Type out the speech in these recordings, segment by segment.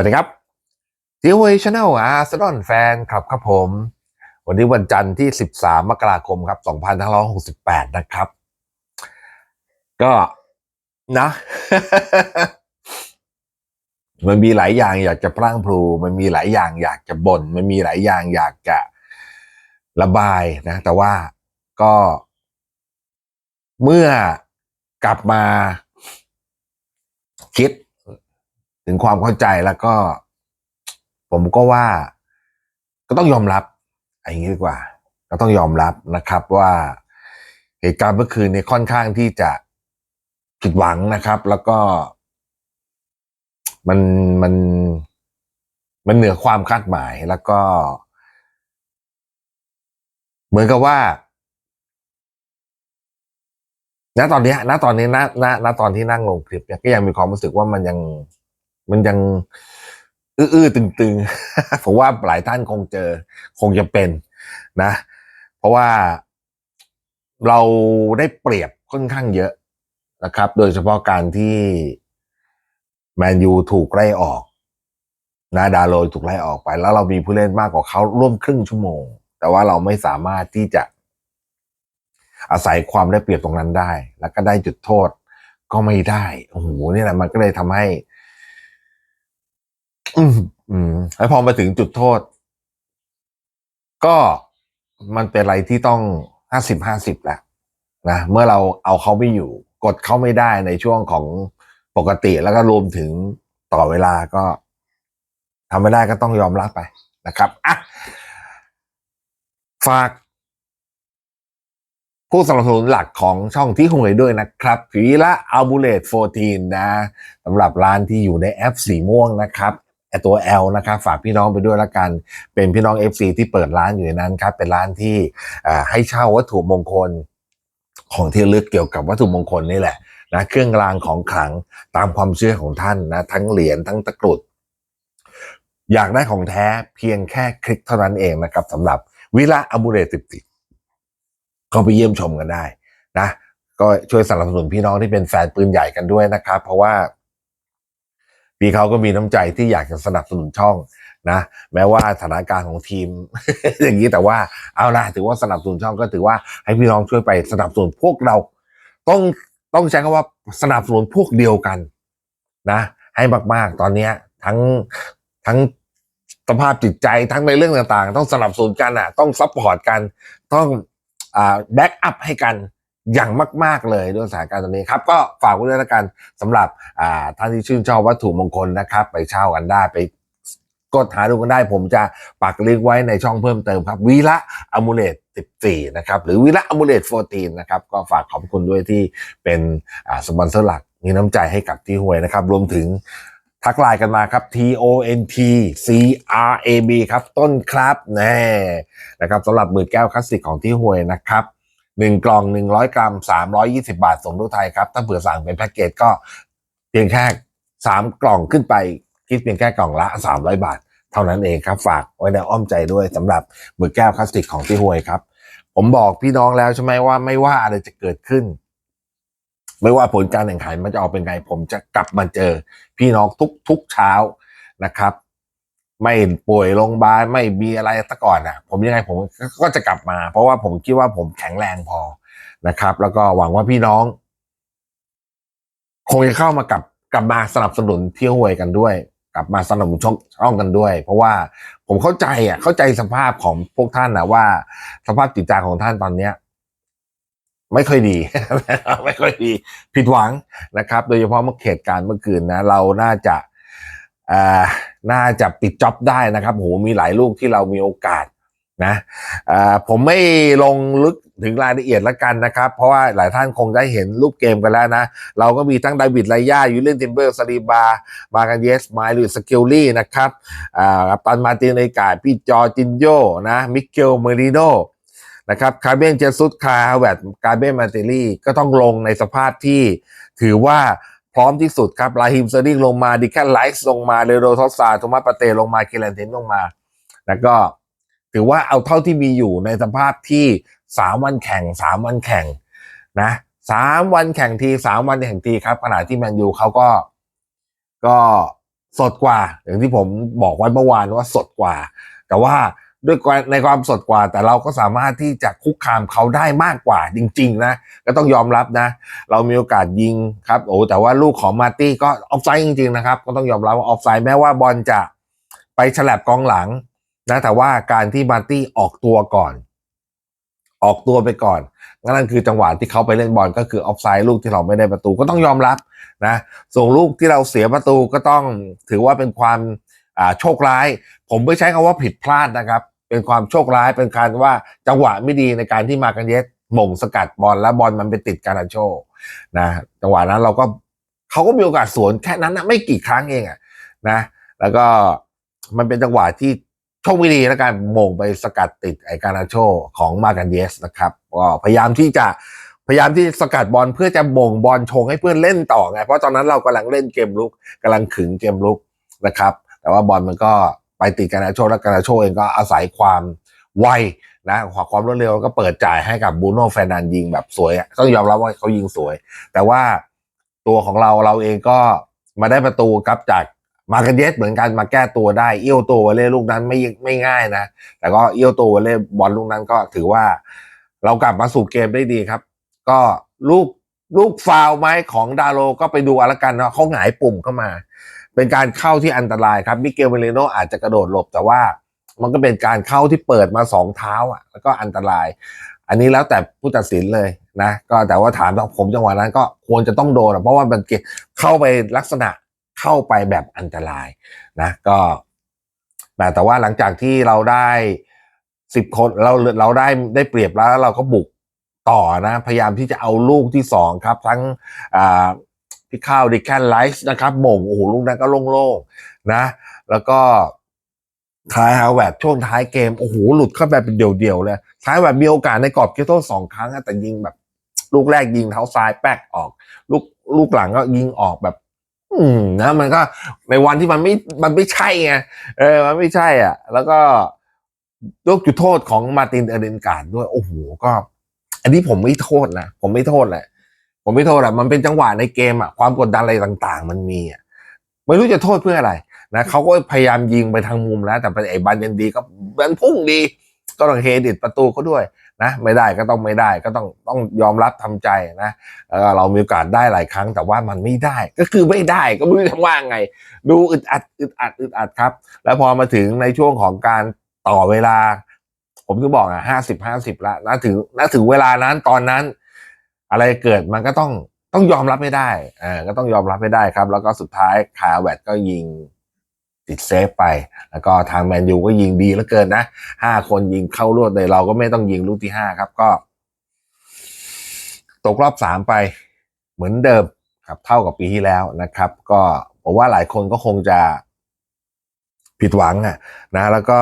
วัสดีครับทีวีชาแนลอาร์เซนอลแฟนครับครับผม วันนี้วันจันทร์ที่ 13 มกราคมครับ 2568 นะครับ ก็นะ มันมีหลายอย่างอยากจะพร่างพลูมันมีหลายอย่างอยากจะบน่นมันมีหลายอย่างอยากจะระบายนะ แต่ว่าก็เมื่อกลับมาคิด ถึงความเข้าใจแล้วก็ ผมก็ว่า ก็ต้องยอมรับอย่างนี้ดีกว่า ก็ต้องยอมรับนะครับว่าเหตุการณ์เมื่อคืนนี้ค่อนข้างที่จะผิดหวังนะครับ แล้วก็ มันมันมันเหนือความคาดหมายแล้วก็ เหมือนกับว่าณตอนนี้ณตอนนี้ณณณตอนที่นั่งลงคลิปเนี่ยก็ยังมีความรู้สึกว่ามันยัง มันยัง อื้อๆตึงๆ ผมว่าหลายท่านคงเจอ คงจะเป็นนะ เพราะว่าเราได้เปรียบค่อนข้างเยอะนะครับ โดยเฉพาะการที่แมนยูถูกไล่ออกนะดาโลถูกไล่ออกไป แล้วเรามีผู้เล่นมากกว่าเขาร่วมครึ่งชั่วโมง แต่ว่าเราไม่สามารถที่จะอาศัยความได้เปรียบตรงนั้นได้ แล้วก็ได้จุดโทษก็ไม่ได้ โอ้โหนี่แหละมันก็เลยทำให้ อืมอืมแล้วพอมาถึงจุดโทษ ก็มันเป็นอะไรที่ต้องห้าสิบห้าสิบแหละนะเมื่อเราเอาเขาไม่อยู่ กดเขาไม่ได้ในช่วงของปกติแล้วก็รวมถึงต่อเวลาก็ทำไม่ได้ก็ต้องยอมรับไปนะครับอะฝาก ผู้สนับสนุนหลักของช่องที่หวยด้วยนะครับผีละอัลบูเลต14 นะสำหรับร้านที่อยู่ในแอปสีม่วงนะครับ ตัว L นะครับฝากพี่น้องไปด้วยละกัน เป็นพี่น้อง FC ที่เปิดร้านอยู่ในนั้นครับเป็นร้านที่ให้เช่าวัตถุมงคลของที่ลึกเกี่ยวกับวัตถุมงคลนี่แหละนะเครื่องรางของขลังตามความเชื่อของท่านนะทั้งเหรียญทั้งตะกรุด อยากได้ของแท้เพียงแค่คลิกเท่านั้นเองนะครับสำหรับวิละอัลบูเลต14ก็ไปเยี่ยมชมกันได้นะก็ช่วยสนับสนุนพี่น้องที่เป็นแฟนปืนใหญ่กันด้วยนะครับ เพราะว่า พี่เขาก็มีน้ำใจที่อยากจะสนับสนุนช่องนะ แม้ว่าสถานการณ์ของทีม อย่างนี้แต่ว่าเอาละถือว่าสนับสนุนช่องก็ถือว่าให้พี่น้องช่วยไปสนับสนุนพวกเรา ต้องต้องใช้คำว่าสนับสนุนพวกเดียวกันนะ ให้มากๆตอนเนี้ทั้งทั้งสภาพจิตใจทั้งในเรื่องต่างๆ ต้องสนับสนุนกันอะ ต้องซัพพอร์ตกัน ต้องอ่าแบ็กอัพให้กัน อย่างมาก ๆ เลยด้วยสถานการณ์ตอนนี้ครับ ก็ฝากไว้ด้วยล้วกันสำหรับท่านที่ชื่นชอบวัตถุมงคลนะครับ ไปเช่ากันได้ไปกดหาดูกันได้ผมจะปักลิงก์ไว้ในช่องเพิ่มเติมครับวีละอมูเลต14 นะครับ หรือวีละอมูเลต14 นะครับ ก็ฝากขอบคุณด้วยที่เป็นสปอนเซอร์หลักมีน้ำใจให้กับที่หวยนะครับ รวมถึงทักไลน์กันมาครับ T O N T C R A B ครับ ต้นครับแน่นะครับสำหรับหมื่นแก้วคลาสสิกของที่หวยนะครับ หนึ่งกล่องหนึ่งร้อยกรัมสามร้อยี่สิบาทส่งทั่วไทยครับ ถ้าเผื่อสั่งเป็นแพ็กเกจก็เพียงแค่สามกล่องขึ้นไป คิดเพียงแค่กล่องละสามร้อยบาท เท่านั้นเองครับ ฝากไว้ในอ้อมใจด้วยสำหรับหมื่นแก้วคลาสสิกของที่หวยครับ ผมบอกพี่น้องแล้วใช่ไหมว่าไม่ว่าอะไรจะเกิดขึ้น ไม่ว่าผลการแข่งขันมันจะออกเป็นไง ผมจะกลับมาเจอ พี่น้องทุกทุกเช้านะครับ ไม่ป่วยโรงพยาบาลไม่มีอะไรตะก่อนอะ ผมยังไงผมก็จะกลับมา เพราะว่าผมคิดว่าผมแข็งแรงพอนะครับ แล้วก็หวังว่าพี่น้อง คงจะเข้ามากับกลับมาสนับสนุนเที่ยวหวยกันด้วย กลับมาสนับสนุนช่องช่องกันด้วย เพราะว่าผมเข้าใจอะ เข้าใจสภาพของพวกท่านนะว่า สภาพจิตใจของท่านตอนเนี้ยไม่ค่อยดี ไม่ค่อยดี ผิดหวังนะครับ โดยเฉพาะเมื่อเหตุการณ์เมื่อคืนนะ เราน่าจะ น่าจะปิดจ็อบได้นะครับโหมีหลายลูกที่เรามีโอกาสนะผมไม่ลงลึกถึงรายละเอียดละกันนะครับ เพราะว่าหลายท่านคงได้เห็นรูปเกมกันแล้วนะ เราก็มีทั้งดาวิดไลย่ายูเลนติมเบอร์ซาลีบามากันเยสไมล์หรือสกิลลี่นะครับอ่ากัปตันมาตินเนกาพี่จอจินโยนะมิเกลเมริโนนะครับคาร์เบนเจสุสคาแวดกาเบนมาเตลี่ก็ต้องลงในสภาพที่ถือว่า พร้อมที่สุดครับลาฮิมเซอร์ดิงลงมาดิแคนไลท์ลงมาเรโรทอสซาโทมัสปาเตลงมาเคเลนเทนลงมา แล้วก็ถือว่าเอาเท่าที่มีอยู่ในสภาพที่สามวันแข่งสามวันแข่งนะสามวันแข่งทีสามวันแข่งทีครับขณะที่แมนยูเขาก็ก็สดกว่า อย่างที่ผมบอกไว้เมื่อวานว่าสดกว่า แต่ว่า ด้วยในความสดกว่า แต่เราก็สามารถที่จะคุกคามเขาได้มากกว่าจริง ๆ นะ ก็ต้องยอมรับนะ เรามีโอกาสยิงครับโอ้แต่ว่าลูกของมาร์ตี้ก็ออฟไซด์จริง ๆ นะครับ ก็ต้องยอมรับว่าออฟไซด์แม้ว่าบอลจะไปฉลับกองหลังนะแต่ว่าการที่มาร์ตี้ออกตัวก่อน ออกตัวไปก่อนนั่นคือจังหวะที่เขาไปเล่นบอลก็คือออฟไซด์ลูกที่เราไม่ได้ประตูก็ต้องยอมรับนะส่งลูกที่เราเสียประตูก็ต้องถือว่าเป็นความโชคร้าย ผมไม่ใช้คำว่าผิดพลาดนะครับ เป็นความโชคร้ายเป็นการว่าจังหวะไม่ดีในการที่มากันเยสม่งสกัดบอลแล้วบอลมันไปติดการาโชนะจังหวะนั้นเราก็เขาก็มีโอกาสสวนแค่นั้นนะไม่กี่ครั้งเองอะนะ แล้วก็มันเป็นจังหวะที่โชคไม่ดีแล้วกันโมงไปสกัดติดไอการาโชของมากันเยสนะครับก็พยายามที่จะพยายามที่สกัดบอลเพื่อจะโมงบอลชงให้เพื่อนเล่นต่อไงเพราะตอนนั้นเรากำลังเล่นเกมลุกกำลังขึงเกมลุกนะครับ แต่ว่าบอลมันก็ ไปติดการาโชแล้วการาโชเองก็อาศัยความไวนะความรวดเร็วก็เปิดจ่ายให้กับบูโน่แฟนันยิงแบบสวยต้องยอมรับว่าเขายิงสวย แต่ว่าตัวของเราเราเองก็มาได้ประตูครับจากมาเกนเยสเหมือนกันมาแก้ตัวได้ เอี้ยวตัววอลเล่ลูกนั้นไม่ไม่ง่ายนะ แต่ก็เอี้ยวตัววอลเล่บอลลูกนั้นก็ถือว่า เรากลับมาสู่เกมได้ดีครับ ก็ลูกลูกฟาวไหมของดาโลก็ไปดูอาละกันเนาะเขาหงายปุ่มเข้ามา เป็นการเข้าที่อันตรายครับมิเกลเมเลโนอาจจะกระโดดหลบแต่ว่ามันก็เป็นการเข้าที่เปิดมาสองเท้าอะแล้วก็อันตราย อันนี้แล้วแต่ผู้ตัดสินเลยนะก็แต่ว่าถามผมจังหวะนั้นก็ควรจะต้องโดนเพราะว่ามันเกเข้าไปลักษณะเข้าไปแบบอันตรายนะก็แต่แต่ว่าหลังจากที่เราได้สิบคนเราเราได้ได้เปรียบแล้วเราก็บุกต่อนะ พยายามที่จะเอาลูกที่สองครับ ทั้งอ่า พี่ข้าวดิแคนไลท์นะครับหม่งโอ้โหลูกนั้นก็โล่งๆนะ แล้วก็ท้ายฮาวเวิร์ดช่วงท้ายเกมโอ้โหหลุดเข้าไปเป็นเดี่ยวๆเลยท้ายแบบมีโอกาสในกรอบเกโต้สองครั้งแต่ยิงแบบ ลูกแรกยิงเท้าซ้ายแป๊กออก ลูกลูกหลังก็ยิงออกแบบ อืมนะมันก็ในวันที่มันไม่มันไม่ใช่ไงเออ มันไม่ใช่อะ แล้วก็ลูกจุดโทษของมาตินเอเดนการ์ดด้วย โอ้โหก็ อันนี้ผมไม่โทษนะผมไม่โทษแหละ ผมไม่โทษอะมันเป็นจังหวะในเกมอะความกดดันอะไรต่างๆ มันมีอะไม่รู้จะโทษเพื่ออะไรนะเขาก็พยายามยิงไปทางมุมแล้ว แต่ไอ้บันยันดีก็มันพุ่งดี ก็ต้องเครดิตประตูเขาด้วยนะไม่ได้ก็ต้องไม่ได้ก็ต้องต้องยอมรับทำใจนะเออเรามีโอกาสได้หลายครั้งแต่ว่ามันไม่ได้ ก็คือไม่ได้ก็ไม่รู้จะว่าไง ดูอึดอัดอึดอัดอึดอัดครับ แล้วพอมาถึงในช่วงของการต่อเวลา ผมก็บอกอะห้าสิบห้าสิบละนะถึงนะถึงเวลานั้นตอนนั้น อะไรเกิดมันก็ต้องต้องยอมรับไม่ได้อ่าก็ต้องยอมรับไม่ได้ครับ แล้วก็สุดท้ายคาแวตก็ยิงติดเซฟไป แล้วก็ทางแมนยูก็ยิงดีเหลือเกินนะห้าคนยิงเข้ารวดเลยเราก็ไม่ต้องยิงลูกที่ห้าครับก็ ตกรอบสามไปเหมือนเดิมครับ เท่ากับปีที่แล้วนะครับ ก็ผมว่าหลายคนก็คงจะผิดหวังอะ นะ แล้วก็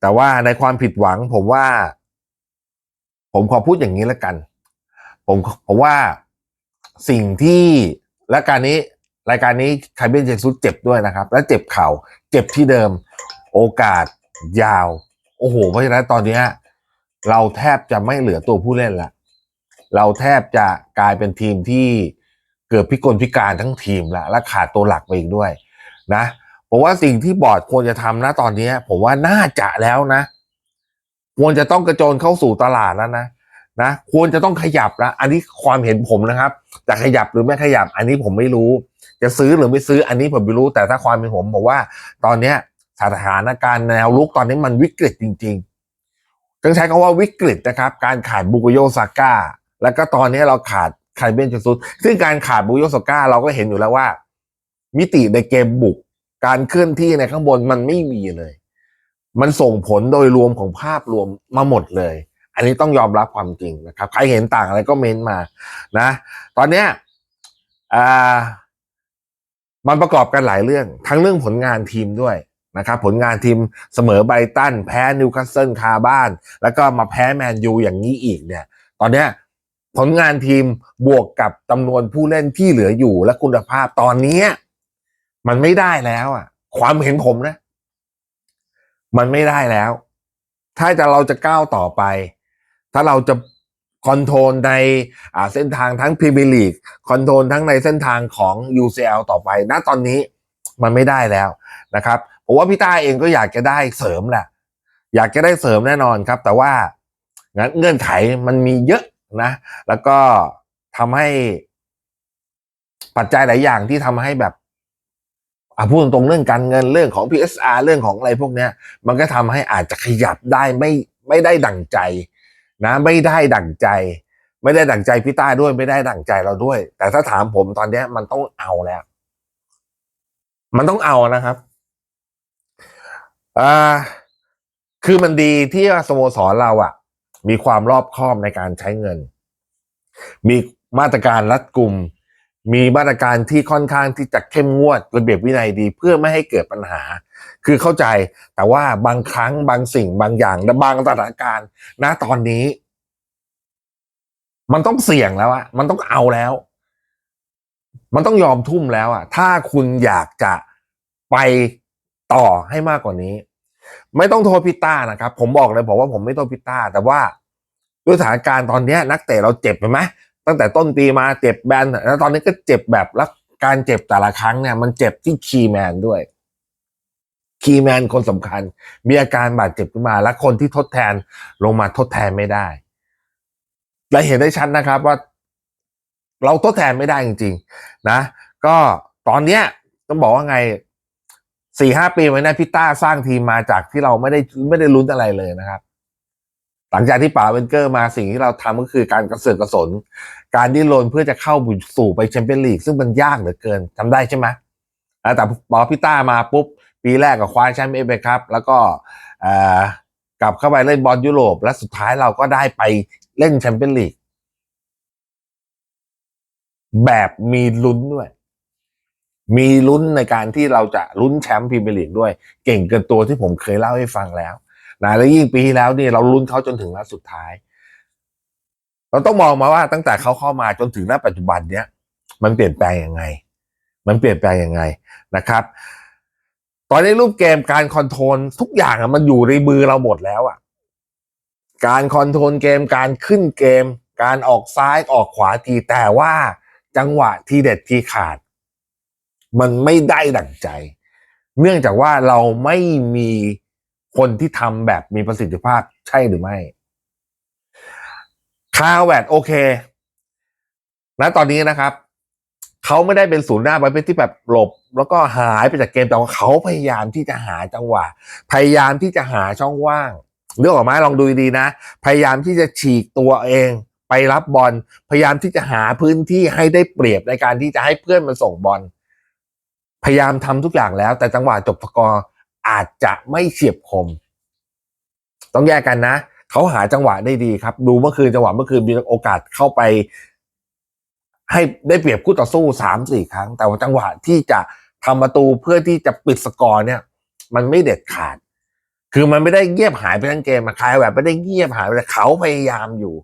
แต่ว่าในความผิดหวัง ผมว่า ผมขอพูดอย่างนี้แล้วกัน ผมผมว่าสิ่งที่และการนี้รายการนี้ไคเบนเจซุสเจ็บด้วยนะครับ และเจ็บเข่าเจ็บที่เดิม โอกาสยาว โอ้โห เพราะฉะนั้นตอนนี้เราแทบจะไม่เหลือตัวผู้เล่นละเราแทบจะกลายเป็นทีมที่เกือบพิกลพิการทั้งทีมละและขาดตัวหลักไปอีกด้วย นะผมว่าสิ่งที่บอร์ดควรจะทำนะตอนนี้ผมว่าน่าจะแล้วนะ ควรจะต้องกระโจนเข้าสู่ตลาดแล้วนะ นะควรจะต้องขยับแล้วอันนี้ความเห็นผมนะครับจะขยับหรือไม่ขยับ อันนี้ผมไม่รู้ จะซื้อหรือไม่ซื้ออันนี้ผมไม่รู้แต่ถ้าความเป็นผมบอกว่า ตอนเนี้ยสถานการณ์แนวลุกตอนนี้มันวิกฤตจริงๆต้องใช้คำว่าวิกฤตนะครับ การขาดบุกโยซาก้าแล้วก็ตอนนี้เราขาดไคเบนจูซุสซึ่งการขาดบุกโยซาก้าเราก็เห็นอยู่แล้วว่า มิติในเกมบุก การเคลื่อนที่ในข้างบนมันไม่มีเลย มันส่งผลโดยรวมของภาพรวมมาหมดเลย อันนี้ต้องยอมรับความจริงนะครับ ใครเห็นต่างอะไรก็เม้นมานะ ตอนเนี้ยอ่ามันประกอบกันหลายเรื่อง ทั้งเรื่องผลงานทีมด้วยนะครับ ผลงานทีมเสมอไบตัน แพ้นิวคาสเซิลคาบ้าน แล้วก็มาแพ้แมนยูอย่างนี้อีกเนี่ย ตอนเนี้ยผลงานทีมบวกกับจำนวนผู้เล่นที่เหลืออยู่และคุณภาพตอนนี้มันไม่ได้แล้วอะ ความเห็นผมนะ มันไม่ได้แล้ว ถ้าจะเราจะก้าวต่อไป ถ้าเราจะคอนโทรลในเส้นทางทั้งพรีเมียร์ลีกคอนโทรลทั้งในเส้นทางของ UCL ต่อไปณตอนนี้มันไม่ได้แล้วนะครับผมว่าพี่ต้าเองก็อยากจะได้เสริมแหละ อยากจะได้เสริมแน่นอนครับ แต่ว่างั้นเงื่อนไขมันมีเยอะนะ แล้วก็ทำให้ปัจจัยหลายอย่างที่ทำให้แบบอะพูดตรงเรื่องการเงินเรื่องของ PSR เรื่องของอะไรพวกเนี้ย มันก็ทำให้อาจจะขยับได้ไม่ไม่ได้ดั่งใจ นะไม่ได้ดั่งใจ ไม่ได้ดั่งใจพี่ต้าด้วยไม่ได้ดั่งใจเราด้วย แต่ถ้าถามผมตอนเนี้ยมันต้องเอาแล้ว มันต้องเอานะครับอ่าคือมันดีที่สโมสรเราอะ่ะ มีความรอบคอบในการใช้เงิน มีมาตรการรัดกุม มีมาตรการที่ค่อนข้างที่จะเข้มงวดระเบียบวินัยดีเพื่อไม่ให้เกิดปัญหา คือเข้าใจแต่ว่าบางครั้งบางสิ่งบางอย่างและบางสถานการณ์ณตอนนี้ มันต้องเสี่ยงแล้วอะมันต้องเอาแล้ว มันต้องยอมทุ่มแล้วอะถ้าคุณอยากจะไปต่อให้มากกว่านี้ ไม่ต้องโทษพิต้านะครับ ผมบอกเลยบอกว่าผมไม่โทษพิต้าแต่ว่าด้วยสถานการณ์ตอนนี้นักเตะเราเจ็บเห็นไหม ตั้งแต่ต้นปีมาเจ็บแบนแล้วตอนนี้ก็เจ็บแบบแล้วการเจ็บแต่ละครั้งเนี่ย มันเจ็บที่คีย์แมนด้วย คีย์แมนคนสำคัญ มีอาการบาดเจ็บขึ้นมา และคนที่ทดแทนลงมาทดแทนไม่ได้และเห็นได้ชัดนะครับว่า เราทดแทนไม่ได้จริง ๆ นะ ก็ตอนเนี้ยต้องบอกว่าไงสี่ห้าปีไว้นะพี่ต้าสร้างทีมมาจากที่เราไม่ได้ไม่ได้ลุ้นอะไรเลยนะครับ หลังจากที่ป๋าเวนเกอร์มาสิ่งที่เราทำก็คือการกระเสือกกระสน การดิ้นรนเพื่อจะเข้าสู่ไปแชมเปี้ยนลีกซึ่งมันยากเหลือเกินจำได้ใช่ไหมแต่พอพี่ต้ามาปุ๊บ ปีแรกก็คว้าแชมป์เอฟเอครับ แล้วก็กลับเข้าไปเล่นบอลยุโรป และสุดท้ายเราก็ได้ไปเล่นแชมเปี้ยนลีกแบบมีลุ้นด้วย มีลุ้นในการที่เราจะลุ้นแชมป์พรีเมียร์ลีกด้วย เก่งเกินตัวที่ผมเคยเล่าให้ฟังแล้ว นะแล้วยิ่งปีที่แล้วนี่เราลุ้นเขาจนถึงนัดสุดท้าย เราต้องมองมาว่าตั้งแต่เขาเข้ามาจนถึงณปัจจุบันเนี้ยมันเปลี่ยนแปลงยังไง มันเปลี่ยนแปลงยังไงนะครับ ตอนนี้รูปเกมการคอนโทรลทุกอย่างอะมันอยู่ในมือเราหมดแล้วอะ การคอนโทรลเกมการขึ้นเกม การออกซ้ายออกขวาทีแต่ว่าจังหวะทีเด็ดทีขาด มันไม่ได้ดั่งใจ เนื่องจากว่าเราไม่มี คนที่ทำแบบมีประสิทธิภาพใช่หรือไม่คาแวดโอเคณตอนนี้นะครับเขาไม่ได้เป็นศูนย์หน้าประเภทที่แบบหลบ แล้วก็หายไปจากเกมแต่ว่าเขาพยายามที่จะหาจังหวะ พยายามที่จะหาช่องว่างเรื่องออกมาลองดูดีนะ พยายามที่จะฉีกตัวเอง ไปรับบอลพยายามที่จะหาพื้นที่ให้ได้เปรียบในการที่จะให้เพื่อนมันส่งบอลพยายามทำทุกอย่างแล้ว แต่จังหวะจบสกอร์ อาจจะไม่เฉียบคม ต้องแยกกันนะเขาหาจังหวะได้ดีครับ ดูเมื่อคืนจังหวะเมื่อคืนมีโอกาสเข้าไป ให้ได้เปรียบคู่ต่อสู้สามสี่ครั้ง แต่ว่าจังหวะที่จะทำประตูเพื่อที่จะปิดสกอร์เนี่ย มันไม่เด็ดขาด คือมันไม่ได้เงียบหายไปทั้งเกมมาคายแบบไม่ได้เงียบหายไปเขาพยายามอยู่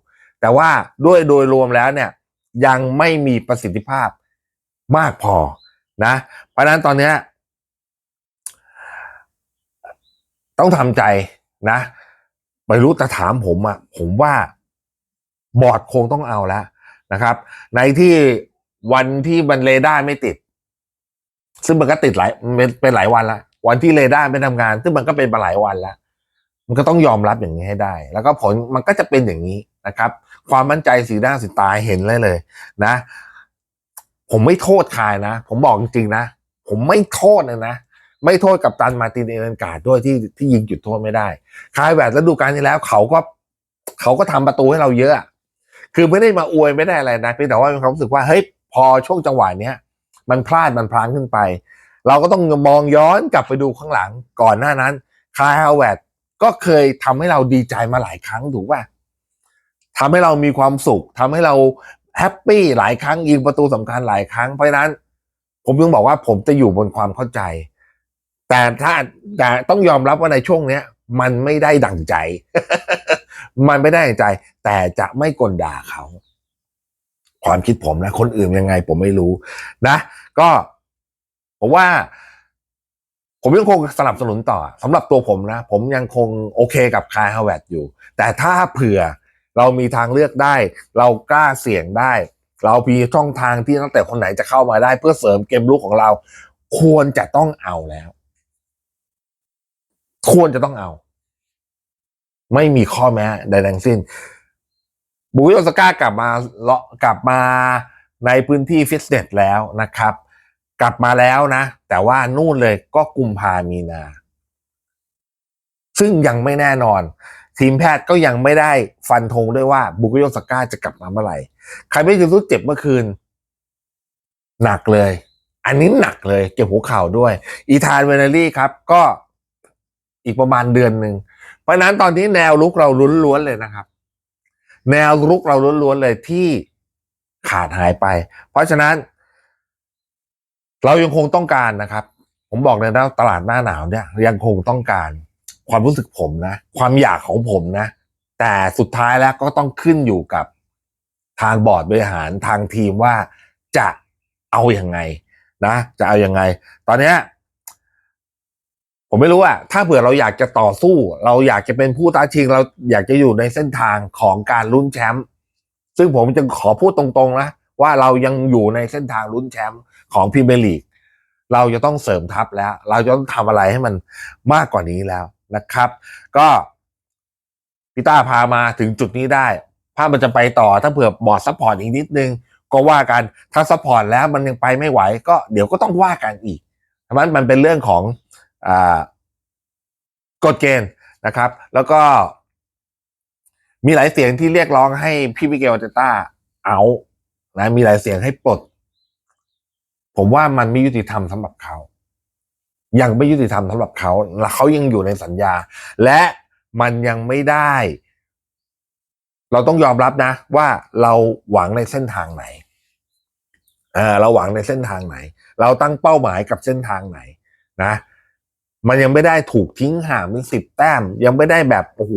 แต่ว่าด้วยโดยรวมแล้วเนี่ย ยังไม่มีประสิทธิภาพมากพอนะ เพราะนั้นตอนนี้ย ต้องทำใจนะไม่รู้แต่ถามผมอะผมว่าบอร์ดคงต้องเอาแล้วนะครับ ในที่วันที่มันเรดาร์ไม่ติด ซึ่งมันก็ติดหลายเป็นหลายวันละวันที่เรดาร์ไม่ทำงาน ซึ่งมันก็เป็นมาหลายวันล้วมันก็ต้องยอมรับอย่างนี้ให้ได้ แล้วก็ผลมันก็จะเป็นอย่างนี้นะครับ ความมั่นใจสีหน้าสีตาเห็นเลยเลย นะ ผมไม่โทษใครนะ ผมบอกจริงๆนะ ผมไม่โทษเลยนะ ไม่โทษกับตันมาตินเอเลนการ์ดด้วยที่ที่ยิงจุดโทษไม่ได้คายแวดแล้วดูการที่แล้วเขาก็เขาก็ทำประตูให้เราเยอะ คือไม่ได้มาอวยไม่ได้อะไรนะเพียงแต่ว่ามีความรู้สึกว่าเฮ้ยพอช่วงจังหวะเนี้ยมันพลาดมันพลางขึ้นไป เราก็ต้องมองย้อนกลับไปดูข้างหลังก่อนหน้านั้นคายฮาวเวดก็เคยทำให้เราดีใจมาหลายครั้งถูกป่ะทำให้เรามีความสุขทำให้เราแฮปปี้หลายครั้งยิงประตูสำคัญหลายครั้งเพราะฉะนั้น ผมยังบอกว่าผมจะอยู่บนความเข้าใจ แต่ถ้าแต่ต้องยอมรับว่าในช่วงเนี้ย มันไม่ได้ดั่งใจ มันไม่ได้ดั่งใจ แต่จะไม่กลด่าเขา ความคิดผมนะ คนอื่นยังไงผมไม่รู้ นะ ก็ผมว่า ผมยังคงสนับสนุนต่อสำหรับตัวผมนะ ผมยังคงโอเคกับคายฮาวเวดอยู่ แต่ถ้าเผื่อเรามีทางเลือกได้ เรากล้าเสี่ยงได้ เรามีช่องทางที่ตั้งแต่คนไหนจะเข้ามาได้ เพื่อเสริมเกมลุกของเรา ควรจะต้องเอาแล้ว ควรจะต้องเอา ไม่มีข้อแม้ใดทั้งสิ้น บุยโอสก้ากลับมาเลาะกลับมาในพื้นที่ฟิตเนสแล้วนะครับ กลับมาแล้วนะ แต่ว่านู่นเลยก็กุมภามีนา ซึ่งยังไม่แน่นอน ทีมแพทย์ก็ยังไม่ได้ฟันธงด้วยว่าบุกโยสก้าจะกลับมาเมื่อไหร่ใครไม่รู้เจ็บเมื่อคืน หนักเลย อันนี้หนักเลย เจ็บหัวเข่าด้วย อีธานเวเนลี่ครับ ก็ อีกประมาณเดือนหนึ่ง เพราะนั้นตอนนี้แนวลุกเราล้วนๆเลยนะครับ แนวรุกเราล้วนๆเลยที่ขาดหายไป เพราะฉะนั้น เรายังคงต้องการนะครับ ผมบอกเลยนะตลาดหน้าหนาวเนี่ย ยังคงต้องการความรู้สึกผมนะ ความอยากของผมนะ แต่สุดท้ายแล้วก็ต้องขึ้นอยู่กับทางบอร์ดบริหารทางทีมว่าจะเอาอยัางไงนะ จะเอาอยัางไง ตอนเนี้ย ผมไม่รู้อะถ้าเผื่อเราอยากจะต่อสู้ เราอยากจะเป็นผู้ท้าชิง เราอยากจะอยู่ในเส้นทางของการลุ้นแชมป์ซึ่งผมจะขอพูดตรงๆนะว่าเรายังอยู่ในเส้นทางลุ้นแชมป์ของพรีเมียร์ลีกเราจะต้องเสริมทัพแล้ว เราจะต้องทำอะไรให้มันมากกว่านี้แล้วนะครับ ก็พี่ต้าพามาถึงจุดนี้ได้ ถ้ามันจะไปต่อถ้าเผื่อบอดซัพพอร์ตอีกนิดนึง ก็ว่ากันถ้าซัพพอร์ตแล้วมันยังไปไม่ไหว ก็เดี๋ยวก็ต้องว่ากันอีกเพราะฉะนั้นมันเป็นเรื่องของ กฎเกณฑ์นะครับ แล้วก็ มีหลายเสียงที่เรียกร้องให้พี่มิเกลเตต้าเอานะมีหลายเสียงให้ปลด ผมว่ามันไม่ยุติธรรมสำหรับเขายังไม่ยุติธรรมสำหรับเขาและเขายังอยู่ในสัญญา และมันยังไม่ได้ เราต้องยอมรับนะ ว่าเราหวังในเส้นทางไหนเราหวังในเส้นทางไหน เราตั้งเป้าหมายกับเส้นทางไหนนะ มันยังไม่ได้ถูกทิ้งห่างเป็นสิบแต้ม ยังไม่ได้แบบโอ้โห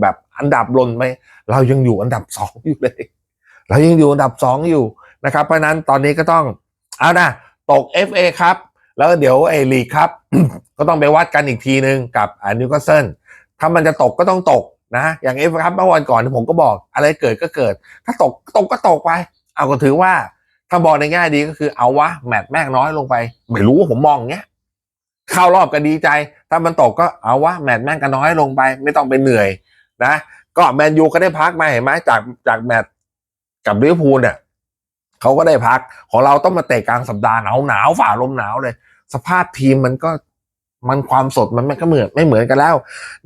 แบบอันดับลนไปเรายังอยู่อันดับสองอยู่เลย เรายังอยู่อันดับสองอยู่นะครับ เพราะนั้นตอนนี้ก็ต้องเอานะตก FA ครับ แล้วเดี๋ยวไอ้ลีกครับ ก็ต้องไปวัดกันอีกทีนึงกับนิวคาสเซิลถ้ามันจะตกก็ต้องตกนะ อย่างเอฟครับเมื่อวันก่อนผมก็บอกอะไรเกิดก็เกิด ถ้าตกตกก็ตกไป เอาก็ถือว่าถ้ามองในแง่ดีก็คือเอาวะแมตช์แม่งน้อยลงไป ไม่รู้ว่าผมมองเงี้ย เข้ารอบก็ดีใจ ถ้ามันตกก็เอาวะแมตช์แม่งก็น้อยลงไป ไม่ต้องไปเหนื่อยนะก็แมนยูก็ได้พักมาเห็นไหมจากจากแมตช์กับลิเวอร์พูลเนี่ยเขาก็ได้พัก ของเราต้องมาเตะกลางสัปดาห์หนาวหนาวฝ่าลมหนาวเลย สภาพทีมมันก็มันความสดมันไม่ก็เหมือนไม่เหมือนกันแล้ว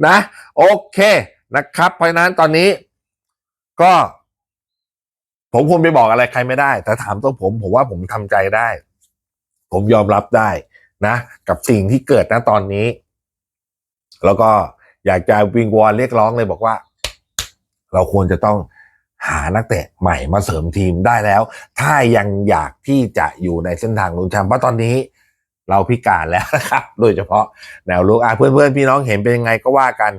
นะ โอเคนะครับ เพราะฉะนั้นตอนนี้ก็ ผมคงไปบอกอะไรใครไม่ได้ แต่ถามตัวผม ผมว่าผมทำใจได้ ผมยอมรับได้ นะกับสิ่งที่เกิดนะตอนนี้ แล้วก็อยากจะวิงวอนเรียกร้องเลยบอกว่า เราควรจะต้องหานักเตะใหม่มาเสริมทีมได้แล้ว ถ้ายังอยากที่จะอยู่ในเส้นทางลุ้นแชมป์เพราะตอนนี้ เราพิการแล้วนะครับ โดยเฉพาะแนวลุกอะเพื่อนๆพี่น้องเห็นเป็นยังไงก็ว่ากัน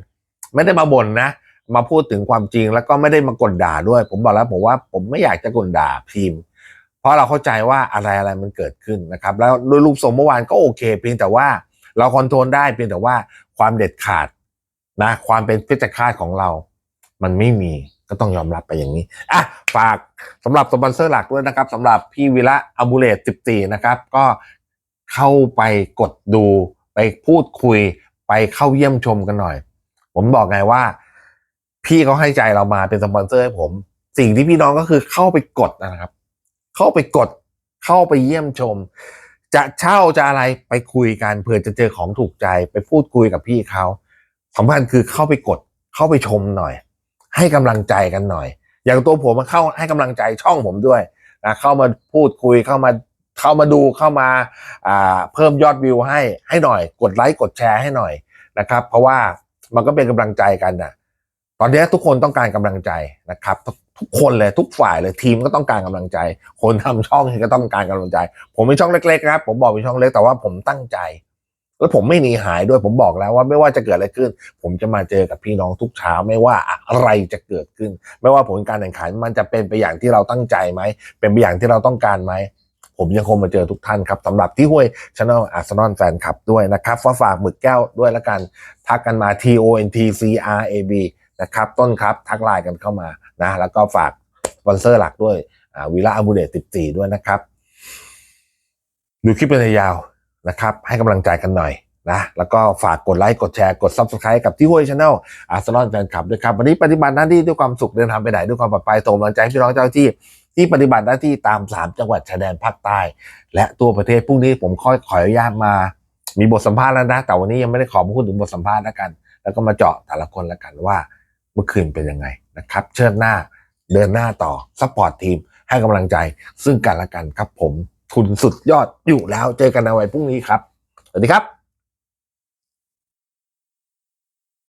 ไม่ได้มาบ่นนะ มาพูดถึงความจริงแล้วก็ไม่ได้มากดด่าด้วย ผมบอกแล้วผมว่าผมไม่อยากจะกดด่าทีม เพราะเราเข้าใจว่าอะไรอะไรมันเกิดขึ้นนะครับ แล้วโดยรูปทรงเมื่อวานก็โอเค เพียงแต่ว่าเราคอนโทรลได้เพียงแต่ว่าความเด็ดขาดนะความเป็นเพชฌฆาตของเรา มันไม่มีก็ต้องยอมรับไปอย่างนี้อะฝากสำหรับสปอนเซอร์หลักด้วยนะครับสำหรับพี่วิระอบูเลต14 นะครับ ก็เข้าไปกดดูไปพูดคุยไปเข้าเยี่ยมชมกันหน่อย ผมบอกไงว่า พี่เขาให้ใจเรามาเป็นสปอนเซอร์ให้ผม สิ่งที่พี่น้องก็คือเข้าไปกดนะครับ เข้าไปกดเข้าไปเยี่ยมชม จะเช่าจะอะไรไปคุยกันเผื่อจะเจอของถูกใจไปพูดคุยกับพี่เขาสำคัญคือเข้าไปกดเข้าไปชมหน่อย ให้กำลังใจกันหน่อย อย่างตัวผมมาเข้าให้กำลังใจช่องผมด้วยนะเข้ามาพูดคุยเข้ามาเข้ามาดูเข้ามาอ่าเพิ่มยอดวิวให้ให้หน่อย กดไลค์กดแชร์ให้หน่อยนะครับ เพราะว่ามันก็เป็นกำลังใจกันนะตอนนี้ทุกคนต้องการกำลังใจนะครับ ทุกคนเลยทุกฝ่ายเลยทีมก็ต้องการกำลังใจ คนทำช่องก็ต้องการกำลังใจ ผมเป็นช่องเล็กๆนะครับผมบอกเป็นช่องเล็กแต่ว่าผมตั้งใจ แล้วผมไม่หนีหายด้วยผมบอกแล้วว่าไม่ว่าจะเกิดอะไรขึ้น ผมจะมาเจอกับพี่น้องทุกเช้าไม่ว่าอะไรจะเกิดขึ้น ไม่ว่าผลการแข่งขันมันจะเป็นไปอย่างที่เราตั้งใจไหมเป็นไปอย่างที่เราต้องการไหมผมยังคงมาเจอทุกท่านครับสำหรับที่ห้วยช anel อาร์เซนอลแฟนคลับด้วยนะครับฝาฝากหมึกแก้วด้วยละกัน ทักกันมา T O N T C R A B นะครับต้นครับทักไลน์กันเข้ามา นะแล้วก็ฝากสปอนเซอร์หลักด้วยวิลาอับูเดต14ด้วยนะครับ ดูคลิปเป็นยาวนะครับ ให้กำลังใจกันหน่อยนะแล้วก็ฝากกดไลค์กดแชร์กด Subscribe กับที่ห้วยชาแนลอาร์เซนอลแฟนคลับด้วยครับ วันนี้ปฏิบัติหน้าที่ด้วยความสุขเดินทางไปไหนด้วยความปลอดภัยส่งกำลังใจให้พี่น้องเจ้าที่ ที่ปฏิบัติหน้าที่ตาม 3 จังหวัดชายแดนภาคใต้ และตัวประเทศพรุ่งนี้ผมขอยขออนุญาตมา มีบทสัมภาษณ์แล้วนะ แต่วันนี้ยังไม่ได้ขอพูดถึงบทสัมภาษณ์แล้วกัน แล้วก็มาเจาะแต่ละคนแล้วกันว่าเมื่อคืนเป็นยังไง นะครับเชิญหน้าเดินหน้าต่อซัพพอร์ตทีมให้กำลังใจ ซึ่งกันและกันครับผม คุณสุดยอดอยู่แล้วเจอกันในวันพรุ่งนี้ครับ สวัสดีครับ